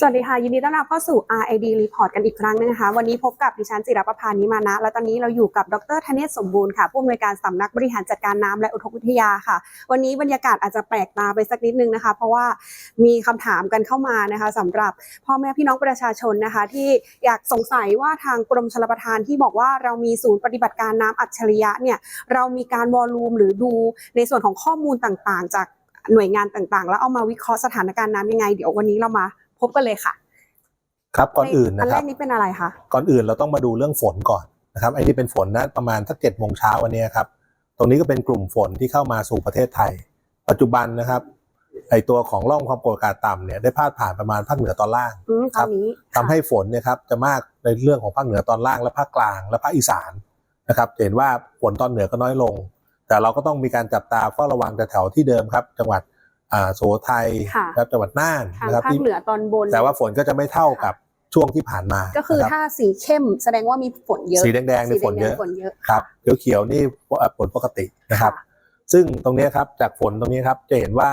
สวัสดีค่ะ ยินดีต้อนรับเข้าสู่ RID Report กันอีกครั้งหนึงนะคะ วันนี้พบกับดิฉันจิรประภานิมานะ และตอนนี้เราอยู่กับดรธเนศสมบูรณ์ค่ะ ผู้อำนวยการสำนักบริหารจัดการน้ำและอุทกวิทยาค่ะ วันนี้บรรยากาศอาจจะแปลกตาไปสักนิดนึงนะคะ เพราะว่ามีคำถามกันเข้ามานะคะสำหรับพ่อแม่พี่น้องประชาชนนะคะ ที่อยากสงสัยว่าทางกรมชลประทานที่บอกว่าเรามีศูนย์ปฏิบัติการน้ำอัจฉริยะเนี่ยเรามีการวอลลุ่มหรือดูในส่วนของข้อมูลต่างๆ จากหน่วยงานต่างๆ แล้วเอามาวิเคราะห์สถานการณ์น้ำยังไง เดี๋ยววันนี้เรามา พบกันเลยค่ะ ครับก่อนอื่นอันะนคแรรับกนี้เป็นอะไรคะก่อนอื่นเราต้องมาดูเรื่องฝนก่อนนะครับไอ้นี่เป็นฝนนะประมาณสักเจ็ดโมงเช้าวันนี้ครับตรงนี้ก็เป็นกลุ่มฝนที่เข้ามาสู่ประเทศไทย ปัจจุบันนะครับไอตัวของร่องความกดอากาศต่ำเนี่ยได้พาดผ่านประมาณภาคเหนือตอนล่างอืมตครัอบนนี้ทำให้ฝนเนี่ยครับจะมากในเรื่องของภาคเหนือตอนล่างและภาคกลางและภาคอีสานนะครับจะเห็นว่าฝนตอนเหนือก็น้อยลง แต่เราก็ต้องมีการจับตาเฝ้าระวังแต่แถวที่เดิมครับ จังหวัดอ่า สุโขทัยค่ะครับจังหวัดน่านทางนะครับภาคที่เหนือตอนบน แต่ว่าฝนก็จะไม่เท่ากับช่วงที่ผ่านมา ก็คือนะครับถ้าสีเข้มแสดงว่ามีฝนเยอะ สีแดงๆนี่ฝนเยอะสีแดงๆฝนเยอะครับเขียวๆนี่ฝนปกตินะครับ ซึ่งตรงนี้ครับจากฝนตรงนี้ครับจะเห็นว่า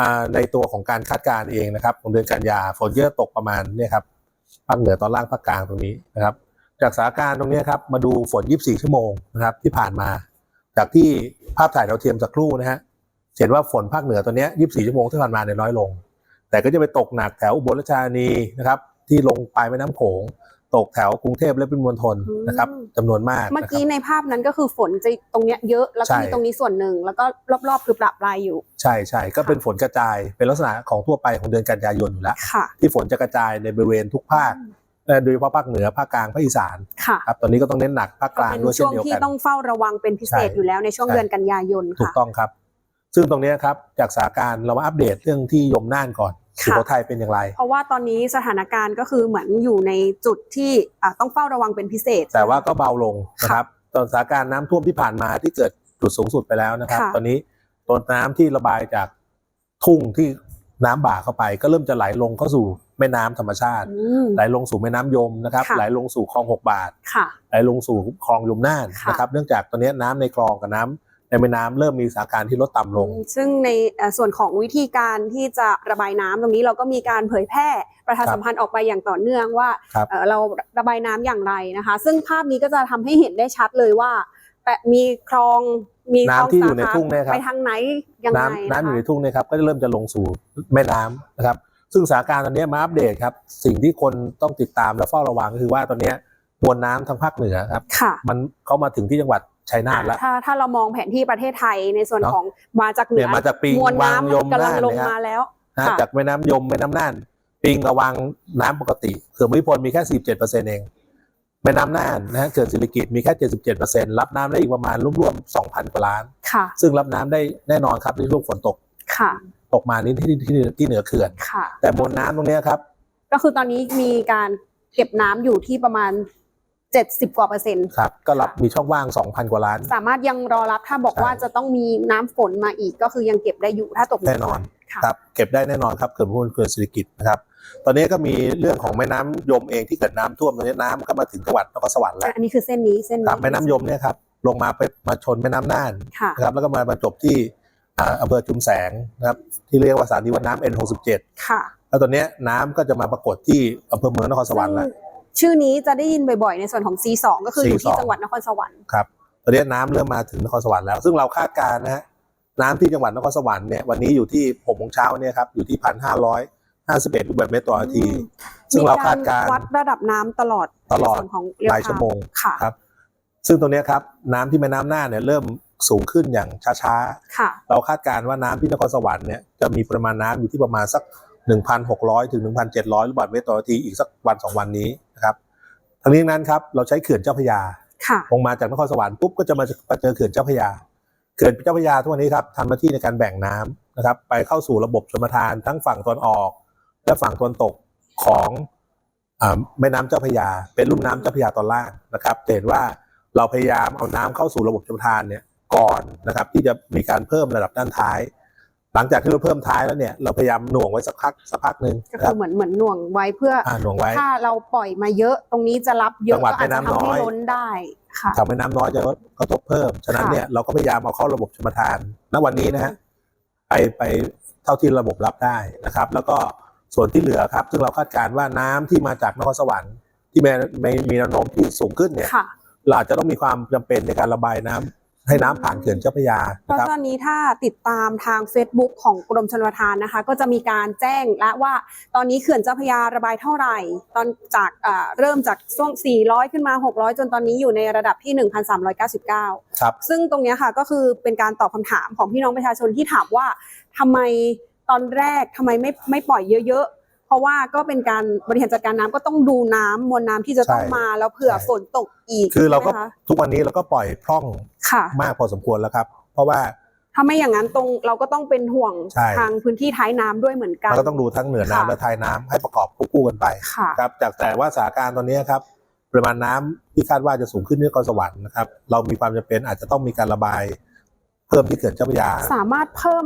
อ่าในตัวของการคาดการณ์เองนะครับของเดือนกันยาฝนเยอะตกประมาณเนี่ยครับภาคเหนือตอนล่างภาคกลางตรงนี้นะครับ จากสถานการณ์ตรงนี้ครับมาดูฝน 24 ชั่วโมงนะครับที่ผ่านมา จากที่ภาพถ่ายดาวเทียมสักครู่นะฮะ เห็นว่าฝนภาคเหนือตัวเนี้ย24ชั่วโมงที่ผ่านมาเนี่ยน้อยลง แต่ก็จะไปตกหนักแถวอุบลราชธานีนะครับ ที่ลงปลายแม่น้ำโขง ตกแถวกรุงเทพและปริมณฑลนะครับจำนวนมาก เมื่อนะครับกี้ในภาพนั้นก็คือฝนจะตรงเนี้ยเยอะแล้วใช่ก็มีตรงนี้ส่วนหนึ่งแล้วก็รอบๆคือปรับปลายอยู่ ใช่ใช่ก็เป็นฝนกระจาย เป็นลักษณะของทั่วไปของเดือนกันยายนอยู่แล้วค่ะที่ฝนจะกระจายในบริเวณทุกภาคและโดยเฉพาะภาคเหนือภาคกลางภาคอีสานค่ะครับตอนนี้ก็ต้องเน้นหนักภาคกก็ลางเป็นด้วยเช่ช่นวงเดียวที่กันต้องเฝ้าระวังเป็นพิเศษใช่อยู่แล้วในช่วงใช่เดือนกันยายนถูกค่ะต้องครับ ซึ่งตรงนี้ครับจากสถานการณ์เรามาอัปเดตเรื่องที่ยมน่านก่อนค่ะสุโขทัยเป็นอย่างไร เพราะว่าตอนนี้สถานการณ์ก็คือเหมือนอยู่ในจุดที่อะต้องเฝ้าระวังเป็นพิเศษ แต่ว่าก็เบาลงนะครับตอนสถานการณ์น้ำท่วมที่ผ่านมาที่เกิดจุดสูงสุดไปแล้วนะครับค่ะตอนนี้ตัวน้ำที่ระบายจากทุ่งที่น้ำบ่าเข้าไป ก็เริ่มจะไหลลงเข้าสู่แม่น้ำธรรมชาติอืมไหลลงสู่แม่น้ำยมนะครับค่ะไหลลงสู่คลองหกบาทค่ะไหลลงสู่คลองยมน่านค่ะนะครับ เนื่องจากตอนนี้น้ำในคลองกับน้ำใน แม่น้ำเริ่มมีสถานการณ์ที่ลดต่ำลง ซึ่งในเอ่อส่วนของวิธีการที่จะระบายน้ำตรงนี้เราก็มีการเผยแพร่ประชาสัมพันธ์ออกไปอย่างต่อเนื่องว่าครับเอ่อเราระบายน้ำอย่างไรนะคะ ซึ่งภาพนี้ก็จะทำให้เห็นได้ชัดเลยว่าแต่มีคลองมีคลองน้ำที่อยู่ในสาขาทุ่งเนี่ยครับไปทางไหนยังไงน้ำน้ำอยู่ในนะคะทุ่งเนะครับก็จะเริ่มจะลงสู่แม่น้ำนะครับ ซึ่งสถานการณ์ตอนนี้มาอัปเดตครับ สิ่งที่คนต้องติดตามและเฝ้าระวังก็คือว่าตอนนี้มวลน้ำทางภาคเหนือครับค่ะมันเข้ามาถึงที่จังหวัด ชัยนาทแล้ว ถ้าถ้าเรามองแผนที่ประเทศไทยในส่วนเนอะของมาจากเหนืเนี่ยมาจากปิงมวลวางน้ำยมันมกำลังน่านลงนะครับมาแล้วนะค่ะจากแม่น้ำยมแม่น้ำน่านปิงระวังน้ำปกติเขื่อนภูมิพลมีแค่17เปอร์เซ็นต์เองแม่น้ำน่านนะฮะเขื่อนศิริกิตมีแค่ 77เปอร์เซ็นต์รับน้ำได้อีกประมาณรวมๆ2,000 กว่าล้าน ค่ะ ซึ่งรับน้ำได้แน่นอนครับในช่วงฝนตก ค่ะ ตกมานี่ที่ที่ที่เหนือเขื่อน ค่ะ แต่มวลน้ำตรงเนี้ยครับ ก็คือตอนนี้มีการเก็บน้ำอยู่ที่ประมาณ 70 กว่าเปอร์เซ็นต์ครับก็รับมีช่องว่าง 2,000 กว่าล้าน สามารถยังรอรับถ้าบอกใช่ว่าจะต้องมีน้ำฝนมาอีกก็คือยังเก็บได้อยู่ถ้าตกแน่นอนค่ะ ครับเก็บได้แน่นอนครับเขื่อนภูมิพลเขื่อนศิริกิตนะครับ ตอนนี้ก็มีเรื่องของแม่น้ำยมเองที่เกิดน้ำท่วมตอนนี้น้ำก็มาถึงจังหวัดนครสวรรค์แล้วอันนี้คือเส้นนี้เส้นคนี้รับแม่น้ำยมเนี่ยครับลงมาไปมาชนแม่น้ำน่านค่ะ นะครับแล้วก็มาบรรจบที่อ่าอำเภอชุมแสงนะครับที่เรียกว่าสถานีวัดน้ำ N67 ค่ะ แล้วตอนเนี้ยน้ำก็จะมาปรากฏที่อำเภอเมืองนครสวรรค์แล้ว ชื่อนี้จะได้ยินบ่อยๆ ในส่วนของ C2 ก็คืออยู่ที่ C2 จังหวัดนครสวรรค์ครับตอนนี้น้ำเริ่มมาถึงนครสวรรค์แล้ว ซึ่งเราคาดการณ์นะฮะน้ำที่จังหวัดนครสวรรค์เนี่ยวันนี้อยู่ที่หกโมงเช้าเนี่ยครับอยู่ที่พันห้าร้อยห้าสิบเอ็ดลูกบาศก์เมตรต่อนาที ซึ่งเราคาดการณ์วัดระดับน้ำตลอดตลอดในส่วนของเรียลหลายไทชั่วโมงค่ะครับ ซึ่งตรงเนี้ยครับน้ำที่แม่น้ำน่านเนี่ยเริ่มสูงขึ้นอย่างช้าค่ะๆเราคาดการณ์ว่าน้ำที่นครสวรรค์เนี่ยจะมีปริมาณน้ำอยู่ที่ประมาณสัก 1,600 ถึง 1,700 ลูกบาศก์เมตรต่อนาทีอีกสักวันสองวันนี้นะครับทั้งนี้ทั้งนั้นครับเราใช้เขื่อนเจ้าพระยาค่ะลงมาจากนครสวรรค์ปุ๊บก็จะมาเจอเขื่อนเจ้าพระยาเขื่อนเจ้าพระยาทุกวันนี้ครับทำหน้าที่ในการแบ่งน้ำนะครับ ไปเข้าสู่ระบบชลประทานทั้งฝั่งตอนออก และฝั่งตอนตกของอ่าแม่น้ำเจ้าพระยา เป็นลุ่มน้ำเจ้าพระยาตอนล่างนะครับจะเห็นว่าเราพยายามเอาน้ำเข้าสู่ระบบชลประทานเนี่ยก่อนนะครับที่จะมีการเพิ่มระดับด้านท้าย หลังจากที่เราเพิ่มท้ายแล้วเนี่ยเราพยายามหน่วงไว้สักพักสักพักหนึ่งก็นะคคืรัอบเหมือนเหมือนหน่วงไว้เพื่ออ่าหน่วงไว้ ถ้าเราปล่อยมาเยอะตรงนี้จะรับเยอะจังหวัดก็อาจจะแม่น้ำน้ทำอยให้ล้นได้ค่ะ ทำให้น้ำน้อยจะกระทบเพิ่ม ฉะนั้นค่ะ เนี่ยเราก็พยายามเอาเข้าระบบชลประทาน ณ วันนี้นะฮะไปไปเท่าที่ระบบรับได้นะครับ แล้วก็ส่วนที่เหลือครับ ซึ่งเราคาดการณ์ว่าน้ำที่มาจากนครสวรรค์ที่มีมีมีแนวโน้มที่สูงขึ้นเนี่ยค่ะ เราอาจจะต้องมีความจำเป็นในการระบายน้ำ ให้น้ำผ่านเขื่อนเจ้าพระยาเพราะนะครับ ตอนนี้ถ้าติดตามทาง Facebook ของกรมชลประทานนะคะ ก็จะมีการแจ้งและว่าตอนนี้เขื่อนเจ้าพระยาระบายเท่าไหร่ ตอนจากอ่าเริ่มจากช่วง 400 ขึ้นมา 600 จนตอนนี้อยู่ในระดับที่ 1,399 ครับ ซึ่งตรงเนี้ยค่ะก็คือเป็นการตอบคำถามของพี่น้องประชาชนที่ถามว่าทำไมตอนแรกทำไมไม่ไม่ปล่อยเยอะๆ เพราะว่าก็เป็นการบริหารจัดการน้ำก็ต้องดูน้ำมวลน้ำที่จะต้องใช่มาแล้วเผื่อใช่ฝนตกอีก คือเราก็ใช่ไหมะทุกวันนี้เราก็ปล่อยพร่องค่ะมากพอสมควรแล้วครับ เพราะว่าถ้าไม่อย่างนั้นตรงเราก็ต้องเป็นห่วงใช่ทางพื้นที่ท้ายน้ำด้วยเหมือนกันเราก็ต้องดูทั้งเหนือน้ำค่ะและท้ายน้ำให้ประกอบควบคู่กันไปค่ะครับ จากแต่ว่าสถานการณ์ตอนนี้ครับปริมาณน้ำที่คาดว่าจะสูงขึ้นที่นครสวรรค์นะครับ เรามีความจำเป็นอาจจะต้องมีการระบายเพิ่มที่เขื่อนเจ้าพระยา สามารถเพิ่ม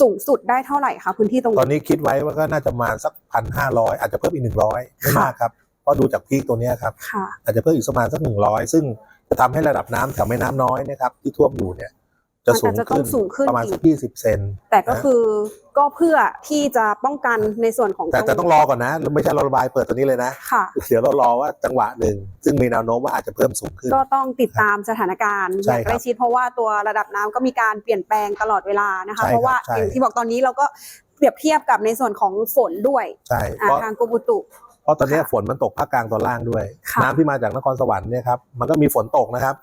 สูงสุดได้เท่าไหร่คะพื้นที่ตรงตอนนี้นี้คิดไว้ว่าก็น่าจะประมาณสักพันห้าร้อยอาจจะเพิ่มอีกหนึ่งร้อยไม่มากครับเพราะดูจากพีคตัวเนี้ยครับค่ะอาจจะเพิ่มอีกประมาณสักหนึ่งร้อยซึ่งจะทำให้ระดับน้ำแถวแม่น้ำน้อยนะครับที่ท่วมอยู่เนี่ย จะสูงมันอาจจะต้อขึ้งนสูงขึ้นประมาณอีกสักยี่สิบเซนแต่ก็คือก็เพื่อที่จะป้องกันในส่วนของแต่แต่ต้องรอก่อนนะไม่ใช่เราระบายเปิดตัวนี้เลยนะค่ะเดี๋ยวเรารอว่าจังหวะหนึ่งซึ่งมีแนวโน้มว่าอาจจะเพิ่มสูงขึ้น ก็ต้องติดตามสถานการณ์อใช่ย่างครับใกล้ชิดเพราะว่าตัวระดับน้ำก็มีการเปลี่ยนแปลงตลอดเวลานะคะใช่ครับเพราะว่าใช่อย่างที่บอกตอนนี้เราก็เปรียบเทียบกับในส่วนของฝนด้วยใช่อ่าเพราะทางกรมอุตุเพราะตอนนี้ค่ะฝนมันตกภาคกลางตอนล่างด้วยค่ะน้ำที่มาจากนครสวรรค์เนี่ยครับมันก็มีฝนตกนะครับ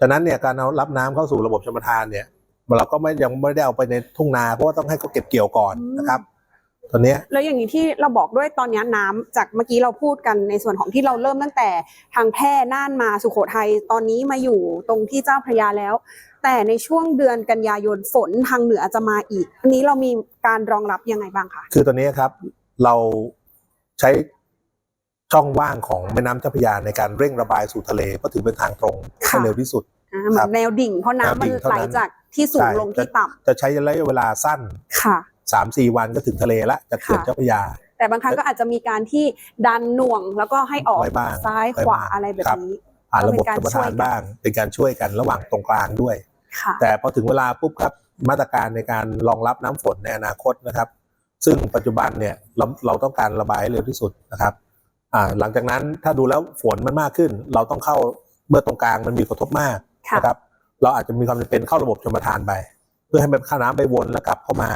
ฉะนั้นเนี่ยการเอารับน้ำเข้าสู่ระบบชลประทานเนี่ยเราก็ไม่ยังไม่ได้เอาไปในทุ่งนาเพราะว่าต้องให้เขาเก็บเกี่ยวก่อนนะครับตอนเนี้ยแล้วอย่างนี้ที่เราบอกด้วยตอนนี้น้ำจากเมื่อกี้เราพูดกันในส่วนของที่เราเริ่มตั้งแต่ทางแพร่น่านมาสุโขทัยตอนนี้มาอยู่ตรงที่เจ้าพระยาแล้ว แต่ในช่วงเดือนกันยายนฝนทางเหนือจะมาอีกอันนี้เรามีการรองรับยังไงบ้างคะคือตอนนี้ครับ เราใช้ ช่องว่างของแม่น้ำเจ้าพระยาในการเร่งระบายสู่ทะเลเพราะถือเป็นทางตรงให้เร็วที่สุด อ่าเหมือนแนวดิ่งเพราะน้ำมันแนวดิ่งเท่าไหลนั้น จากที่สูงใช่ลงที่ต่ำจะใช้ระยะเวลาสั้นค่ะสามสี่วันก็ถึงทะเลละจากเขื่อนค่ะ เจ้าพระยา แต่บางครั้งก็อาจจะมีการที่ดันหน่วงแล้วก็ให้ออกไว้บ้างซ้ายไว้ขวาบ้างอะไรแบบครับ นี้ ผ่านระบบก็ชเป็นลการประทานช่วยกัน บ้าง เป็นการช่วยกันระหว่างตรงกลางด้วย ค่ะ แต่พอถึงเวลาปุ๊บครับมาตรการในการรองรับน้ำฝนในอนาคตนะครับ ซึ่งปัจจุบันเนี่ยเราเราต้องการระบายให้เร็วที่สุดนะครับ อ่าหลังจากนั้นถ้าดูแล้วฝนมันมากขึ้น เราต้องเข้าเมื่อตรงกลางมันมีกระทบมากค่ะนะครับ เราอาจจะมีความจำเป็นเข้าระบบชลประทานไป เพื่อให้มันข้าน้ำไปวนแล้วกลับเข้ามา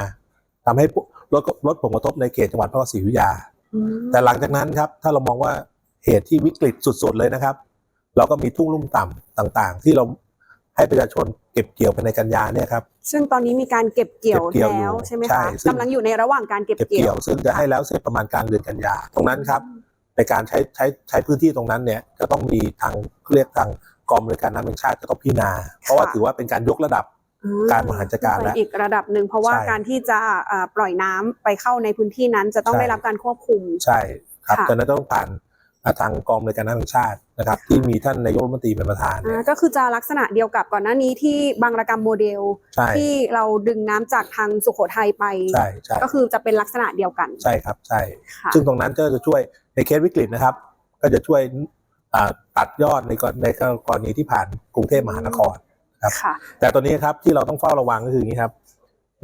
ทำให้ลดลดผลกระทบในเขตจังหวัดพระนครศรีอยุธยาอืมแต่หลังจากนั้นครับถ้าเรามองว่าเหตุที่วิกฤตสุดๆเลยนะครับ เราก็มีทุ่งลุ่มต่ำต่างๆ ที่เราให้ประชาชนเก็บเกี่ยวไปในกันยาเนี่ยครับ ซึ่งตอนนี้มีการเก็บเกี่ยวเก็บเกี่ยวอยู่แล้วใช่ไหมใช่คะซึ่งกำลังอยู่ในระหว่างการเก็บเก็บเกี่เกี่ยยววซึ่งจะให้แล้วเสร็จประมาณกลางเดือนกันยาตรงนั้นครับ ในการใช้ใช้ใช้พื้นที่ตรงนั้นเนี่ยก็ต้องมีทางเรียกทางกองบริการน้ำแห่งชาติจะต้องพิจารณา เพราะว่าถือว่าเป็นการยกระดับอืมการบริหารจัดการแล้วอีกระดับหนึ่งเพราะว่าใช่การที่จะอ่าปล่อยน้ำไปเข้าในพื้นที่นั้นจะต้องใช่ได้รับการควบคุมใช่ครับค่ะฉะนั้นต้องผ่านอ่า ทางกองบริการน้ำแห่งชาตินะครับที่มีท่านนายกรัฐมนตรีเป็นประธานอ่าก็คือจะลักษณะเดียวกับก่อนหน้านี้ที่บางระกรรมโมเดล ใช่ ที่เราดึงน้ำจากทางสุโขทัยไป ใช่ใช่ก็คือจะเป็นลักษณะเดียวกันใช่ครับใช่ ค่ะซึ่งตรงนั้นก็จะช่วยในเคสวิกฤตนะครับ ก็จะช่วยอ่าตัดยอดในกรในกรณีที่ผ่านกรุงเทพมหานคร ครับ ค่ะ แต่ตอนนี้ครับที่เราต้องเฝ้าระวังก็คืออย่างนี้ครับ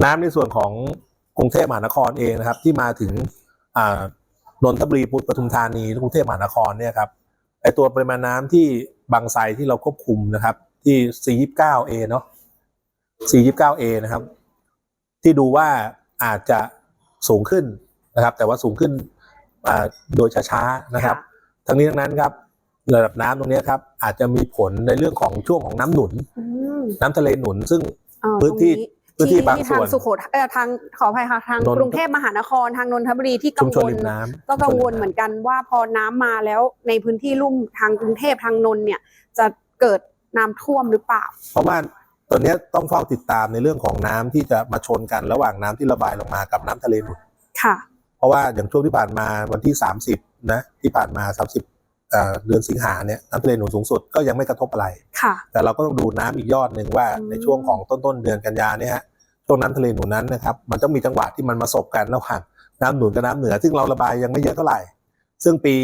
น้ำในส่วนของกรุงเทพมหานครเองนะครับ ที่มาถึงอ่า นนทบุรีปทุมธานีกรุงเทพมหานครเนี่ยครับไอตัวปริมาณน้ำที่บางไทรที่เราควบคุมนะครับ ที่ 429A เนาะ 429A นะครับ ที่ดูว่าอาจจะสูงขึ้นนะครับ แต่ว่าสูงขึ้นอ่าโดยช้าๆนะครับ ทั้งนี้ทั้งนั้นครับระดับน้ำตรงนี้ครับ อาจจะมีผลในเรื่องของช่วงของน้ำหนุนอืมน้ำทะเลหนุนซึ่งเอ่อพื้นที่ตรง พื้นที่บางที่ส่ทางวน สุโขทัยเอ่อทางขออภัยค่ะทางนนท์กรุงเทพมหานครทางนนทบุรีที่กัชุงมชนวลริมน้ำก็กังวลชุชริเหมือนกันว่าพอน้ำมาแล้วในพื้นที่ลุ่มทางกรุงเทพทางนนท์เนี่ย จะเกิดน้ำท่วมหรือเปล่า เพราะว่าตอนนี้ต้องเฝ้าติดตามในเรื่องของน้ำที่จะมาชนกันระหว่างน้ำที่ระบายลงมากับน้ำทะเลหนุนค่ะ เพราะว่าอย่างช่วงที่ผ่านมาวันที่ 30นะที่ผ่านมา 30 เอ่อเดือนสิงหาเนี่ยน้ำทะเลหนุนสูงสุดก็ยังไม่กระทบอะไรค่ะแต่เราก็ต้องดูน้ำอีกยอดหนึ่งว่าอืมในช่วงของต้นต้นๆเดือนกันยาเนี่ยฮะช่วงน้ำทะเลหนุนนั้นนะครับมันต้องมีจังหวะที่มันมาสบกันระหว่างน้ำหนุนกับน้ำเหนือ ซึ่งเราระบายยังไม่เยอะเท่าไหร่ ซึ่งปี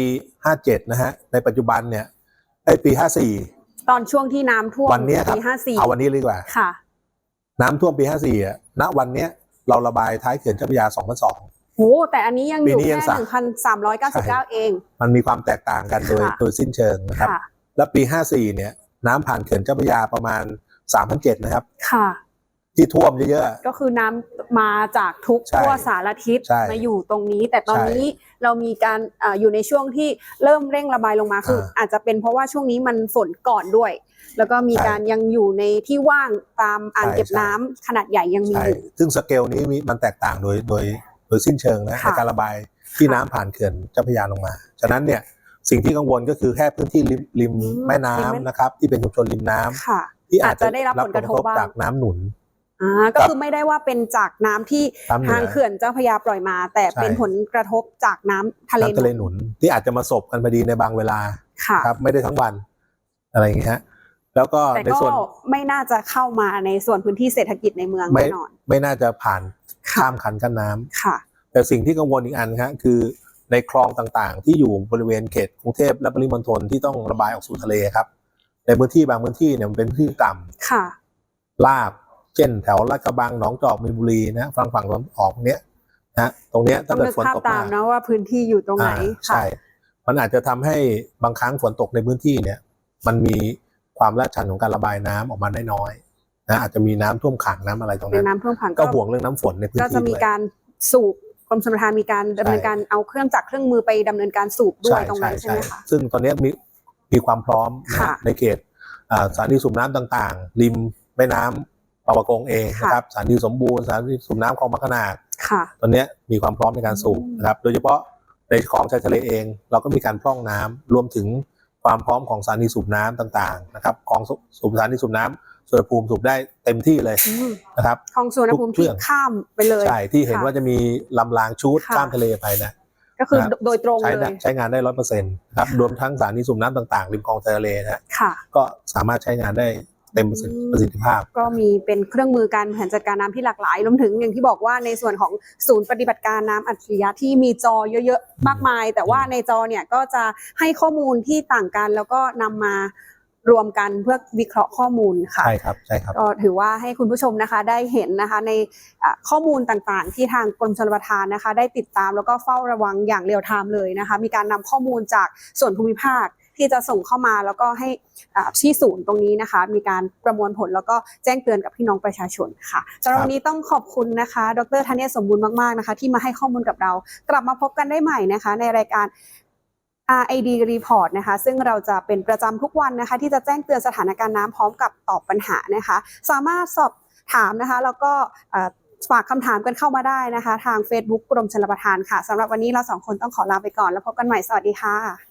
57 นะฮะในปัจจุบันเนี่ยไอ้ปี 54 ตอนช่วงที่น้ำท่วมวันเนี้ยครับปีห้าสี่เอาวันนี้เลยดีกว่าค่ะ น้ำท่วมปี 54อะณวันเนี้ยเราระบายท้ายเขื่อนเจ้าพระยา2,200 โอ้โหแต่อันนี้ยังอยู่ปีนี้ยัแค่งสาม หนึ่งพันสามร้อยเก้าสิบเก้าเอง มันมีความแตกต่างกันโดยค่ะ โดยสิ้นเชิงนะครับ ค่ะ แล้วปี 54 เนี่ยน้ำผ่านเขื่อนเจ้าพระยาประมาณ3,007นะครับ ค่ะ ที่ท่วมเยอะ ก็คือน้ำมาจากทุกใช่ทั่วสารทิศใช่มาอยู่ตรงนี้ แต่ตอนใช่นี้เรามีการเอออยู่ในช่วงที่เริ่มเร่งระบายลงมาคืออาอาจจะเป็นเพราะว่าช่วงนี้มันฝนก่อนด้วย แล้วก็มีใช่การยังอยู่ในที่ว่างตามอ่างใช่เก็บใช่ น้ำขนาดใหญ่ยังๆมีใช่อยู่ซึ่งสเกลนี้มีมันแตกต่างโดยโดย โดยสิ้นเชิงนะค่ะในการระบายที่ค่ะน้ำผ่านเขื่อนเจ้าพระยาลงมา ฉะนั้นเนี่ยสิ่งที่กังวลก็คือแค่พื้นที่ริมริมอืมแม่น้ำริมแม่นะครับ ที่เป็นชุมชนริมน้ำค่ะที่อาจจะอาจจะได้รับผลกระทบบ้างจากน้ำหนุนอ่าก็คือไม่ได้ว่าเป็นจากน้ำที่น้ำเหนือทางเขื่อนเจ้าพระยาปล่อยมา แต่ใช่เป็นผลกระทบจากน้ำทะเลน้ำทะเลหนุน ที่อาจจะมาสบกันพอดีในบางเวลาค่ะครับไม่ได้ทั้งวันอะไรอย่างเงี้ยฮะ แล้วก็แต่ในก็ส่วนไม่น่าจะเข้ามาในส่วนพื้นที่เศรษฐกิจในเมืองไม่แน่นอน ไม่น่าจะผ่านค่ะข้ามคันกั้นน้ำค่ะ แต่สิ่งที่กังวลอีกอันครับคือในคลองต่างๆ ที่อยู่บริเวณเขตกรุงเทพและปริมณฑลที่ต้องระบายออกสู่ทะเลครับ ในพื้นที่บางพื้นที่เนี่ยมันเป็นพื้นที่ต่ำค่ะ ลาบเช่นแถวลาดกระบังหนองจอกมีนบุรีนะฝั่งฝั่งตะวันออกเนี้ยนะตรงเนี้ยต้อถ้างเกิดนึกฝนภาพตกตามมานะว่าพื้นที่อยู่ตรงไหนอ่าค่ะใช่ มันอาจจะทำให้บางครั้งฝนตกในพื้นที่เนี่ย มันมี ความลาดชันของการระบายน้ำออกมาได้น้อยนะอาจจะมีน้ำท่วมขังน้ำอะไรตรงเป็นนั้นน้ำท่วมขังก็ห่วงเรื่องน้ำฝนในพื้นก็ที่จะมีด้วยการสูบกรมชลประทานมีการดำเนินใช่การเอาเครื่องจักรเครื่องมือไปดำเนินการสูบด้วยตรงนั้นใช่ไหมคะซึ่งตอนนี้มีมีความพร้อมนะค่ะในเขตอ่าสถานีสูบน้ำต่างๆ ริมแม่น้ำปะปะกงเองค่ะนะครับสถานีสมบูรณ์สถานีสูบน้ำคลองมะขนาดค่ะตอนนี้มีความพร้อมในการสูบอืมนะครับ โดยเฉพาะในของชายทะเลเอง เราก็มีการพร่องน้ำรวมถึง ความพร้อมของสถานีสูบน้ำต่างๆนะครับของสูบสถานีสูบน้ำส่วนภูมิสูบได้เต็มที่เลยอืมนะครับของสุวรรณภูมิทุกเครื่ที่องข้ามไปเลยใช่ที่เห็นค่ะว่าจะมีลำรางชูดค่ะข้ามทะเลไปนะก็คือนะครับโดยตรงใช้เลได้ยใช้งานได้ร้อยเปอร์เซ็นต์ครับค่ะรวมทั้งสถานีสูบน้ำต่างๆ ริมคลองทะเลนะฮะค่ะก็สามารถใช้งานได้ เต็มประสิทธิอืมประสิทธิภาพ ก็มีเป็นเครื่องมือการบริหารจัดการน้ำที่หลากหลายรวมถึงอย่างที่บอกว่าในส่วนของศูนย์ปฏิบัติการน้ำอัจฉริยะที่มีจอเยอะๆมากมาย แต่ว่าในจอเนี่ยก็จะให้ข้อมูลที่ต่างกันแล้วก็นำมารวมกันเพื่อวิเคราะห์ข้อมูลค่ะใช่ครับใช่ครับก็ถือว่าให้คุณผู้ชมนะคะได้เห็นนะคะในอะข้อมูลต่างๆ ที่ทางกรมชลประทานนะคะ ได้ติดตามแล้วก็เฝ้าระวังอย่างเรียลไทม์เลยนะคะ มีการนำข้อมูลจากส่วนภูมิภาค ที่จะส่งเข้ามาแล้วก็ให้ที่ศูนย์ตรงนี้นะคะ มีการประมวลผลแล้วก็แจ้งเตือนกับพี่น้องประชาชนค่ะสำหรับวันนี้ต้องขอบคุณนะคะ ดรธเนศสมบูรณ์มากๆนะคะ ที่มาให้ข้อมูลกับเรา กลับมาพบกันได้ใหม่นะคะ ในรายการ RID Report นะคะ ซึ่งเราจะเป็นประจำทุกวันนะคะ ที่จะแจ้งเตือนสถานการณ์น้ำพร้อมกับตอบปัญหานะคะ สามารถสอบถามนะคะ แล้วก็ฝากคำถามกันเข้ามาได้นะคะ ทาง Facebook กรมชลประทานค่ะสำหรับวันนี้เราสองคนต้องขอลาไปก่อน แล้วพบกันใหม่สวัสดีค่ะ